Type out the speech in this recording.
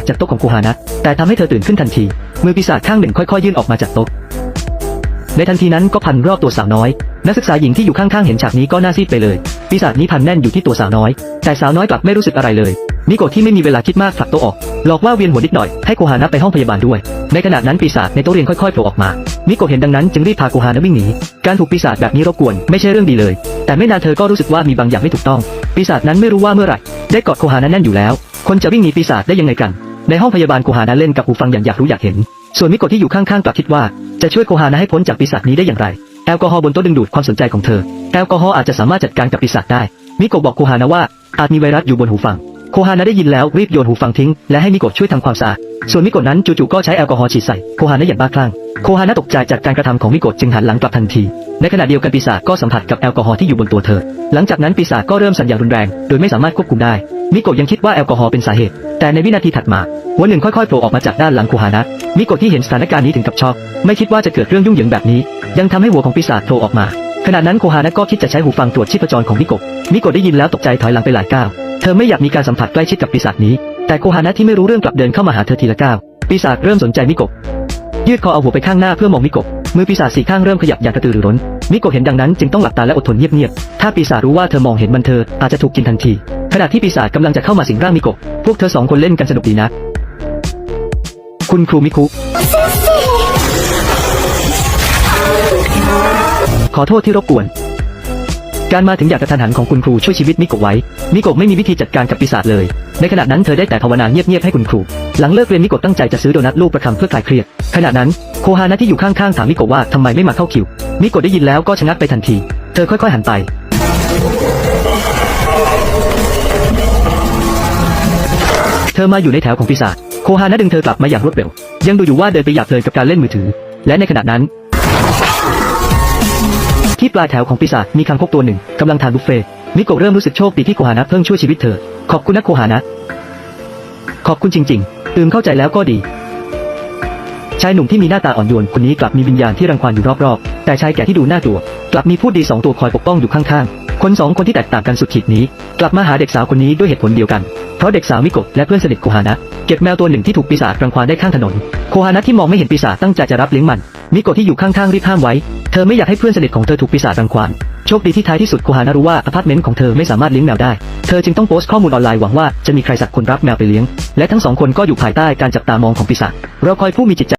กจากโต๊ะของโคฮานะแต่ทำให้เธอตื่นขึ้นทันที มือปีศาจข้างหนึ่งค่อยๆยื่นออกมาจากโต๊ะในทันทีนั้นก็พันรอบตัวสาวน้อย นักศึกษาหญิงที่อยู่ข้างๆเห็นฉากนี้ก็หน้าซีดไปเลย ปีศาจนี้พันแน่นอยู่ที่ตัวสาวน้อย แต่สาวน้อยกลับไม่รู้สึกอะไรเลยมิโกะที่ไม่มีเวลาคิดมากผลักโต๊ะออก หลอกว่าเวียนหัวนิดหน่อย ให้โคฮานะไปห้องพยาบาลด้วย ในขณะนั้นปีศาจในโต๊ะเรียนค่อยๆโผล่ออกมามิโกะเห็นดังนั้นจึงรีบพาโคฮานะวิ่งหนี การถูกปีศาจแบบนี้รบกวนไม่ใช่เรื่องดีเลย แต่ไม่นานเธอก็รู้สึกว่ามีบางอย่างไม่ถูกต้อง ปีศาจนั้นไม่รู้ว่าเมื่อไหร่ได้กอดโคฮานะแน่นอยู่แล้ว คนจะวิ่งหนีปีศาจได้ยังไงกัน ในห้องพยาบาลโคฮานะเล่นกับหูฟังอย่างอยากรู้อยากเห็น ส่วนมิโกะที่อยู่ข้างๆกลับคิดว่าจะช่วยโคฮานะให้พ้นจากปีศาจนี้ได้อย่างไร แอลกอฮอล์บนโต๊ะดึงดูดความสนใจของเธอ แอลกอฮอล์อาจจะสามารถจัดการกับปีศาจได้ มิโกะบอกโคฮานะว่าอาจมีไวรัสอยู่บนหูฟัง โคฮานะได้ยินแล้วรีบโยนหูฟังทิ้ง และให้มิโกะช่วยทำความสะอาด ส่วนมิโกะนั้นจู่ๆก็ใช้แอลกอฮอล์ฉีดใส่โคฮานะอย่างบ้าคลั่ง โคฮานะตกใจจากการกระทำของมิโกะจึงหันหลังกลับทันที ในขณะเดียวกันปีศาจก็สัมผัสกับแอลกอฮอล์ที่อยู่บนตัวเธอ หลังจากนั้นปีศาจก็เริ่มสั่นอย่างรุนแรง โดยไม่สามารถควบคุมได้ มิโกะยังคิดว่าแอลกอฮอล์เป็นสาเหตุ แต่ในวินาทีถัดมาหัวหนึ่งค่อยๆโผล่ออกมาจากด้านหลังโคฮานะมิโกะที่เห็นสถานการณ์นี้ถึงกับช็อกไม่คิดว่าจะเกิดเรื่องยุ่งเหยิงแบบนี้ ยังทำให้หัวของปีศาจโผล่ออกมา ขณะนั้นโคฮานะก็คิดจะใช้หูฟังตรวจชีพจรของมิโกะมิโกะได้ยินแล้วตกใจถอยหลังไปหลายก้าวเธอไม่อยากมีการสัมผัสใกล้ชิดกับปีศาจนี้ แต่โคฮานะที่ไม่รู้เรื่องกลับเดินเข้ามาหาเธอทีละก้าวปีศาจเริ่มสนใจมิโกะยืดคอเอาหัวไปข้างหน้าเพื่อมองมิโกะมือปีศาจสี่ข้างเริ่มขยับอย่างกระตือรือร้น มิโกะเห็นดังนั้นจึงต้องหลับตาและอดทนเงียบๆ ถ้าปีศาจรู้ว่าเธอมองเห็นมันเธออาจจะถูกกินทันที ขณะที่ปีศาจกำลังจะเข้ามาสิงร่างมิโกะ พวกเธอสองคนเล่นกันสนุกดีนะ คุณครูมิคุ ขอโทษที่รบกวน การมาถึงอย่างกระทันหันของคุณครูช่วยชีวิตมิโกะไว้ มิโกะไม่มีวิธีจัดการกับปีศาจเลย ในขณะนั้นเธอได้แต่ภาวนาเงียบๆให้คุณครู หลังเลิกเรียนมิโกะตั้งใจจะซื้อโดนัทลูกประคำเพื่อคลายเครียด ขณะนั้นโคฮานะที่อยู่ข้างๆถามมิโกะว่าทำไมไม่มาเข้าคิว มิโกะได้ยินแล้วก็ชะงักไปทันที เธอค่อยๆหันไป เธอมาอยู่ในแถวของปีศาจ โคฮานะดึงเธอกลับมาอย่างรวดเร็ว ยังดูอยู่ว่าเดินไปหยาบเลยกับการเล่นมือถือ และในขณะนั้น ที่ปลายแถวของปีศาจมีคางคกตัวหนึ่งกำลังทานบุฟเฟ่มิโกะเริ่มรู้สึกโชคดีที่โคฮานะเพิ่งช่วยชีวิตเธอ ขอบคุณนะโคฮานะ ขอบคุณจริง ๆ ตื่นเข้าใจแล้วก็ดี ชายหนุ่มที่มีหน้าตาอ่อนโยนคนนี้กลับมีวิญญาณที่รังควานอยู่รอบๆ แต่ชายแก่ที่ดูน่ากลัว กลับมีผู้ดีสองตัวคอยปกป้องอยู่ข้างๆ คนสองคนที่แตกต่างกันสุดขีดนี้ กลับมาหาเด็กสาวคนนี้ด้วยเหตุผลเดียวกัน เพราะเด็กสาวมิโกะและเพื่อนสนิทโคฮานะเก็บแมวตัวหนึ่งที่ถูกปีศาจรังควานได้ข้างถนน โคฮานะที่มองไม่เห็นปีศาจตั้งใจจะรับเลี้ยงมัน มิโกะที่อยู่ข้างๆรีบห้ามไว้ เธอไม่อยากให้เพื่อนสนิทของเธอถูกปีศาจรังควาน โชคดีที่ท้ายที่สุดโคฮานะรู้ว่าอพาร์ตเมนต์ของเธอไม่สามารถเลี้ยงแมวได้ เธอจึงต้องโพสต์ข้อมูลออนไลน์หวังว่าจะมีใครสักคนรับแมวไปเลี้ยง และทั้งสองคนก็อยู่ภายใต้การจับตามองของปีศาจ เราคอยผู้มีจิตใจ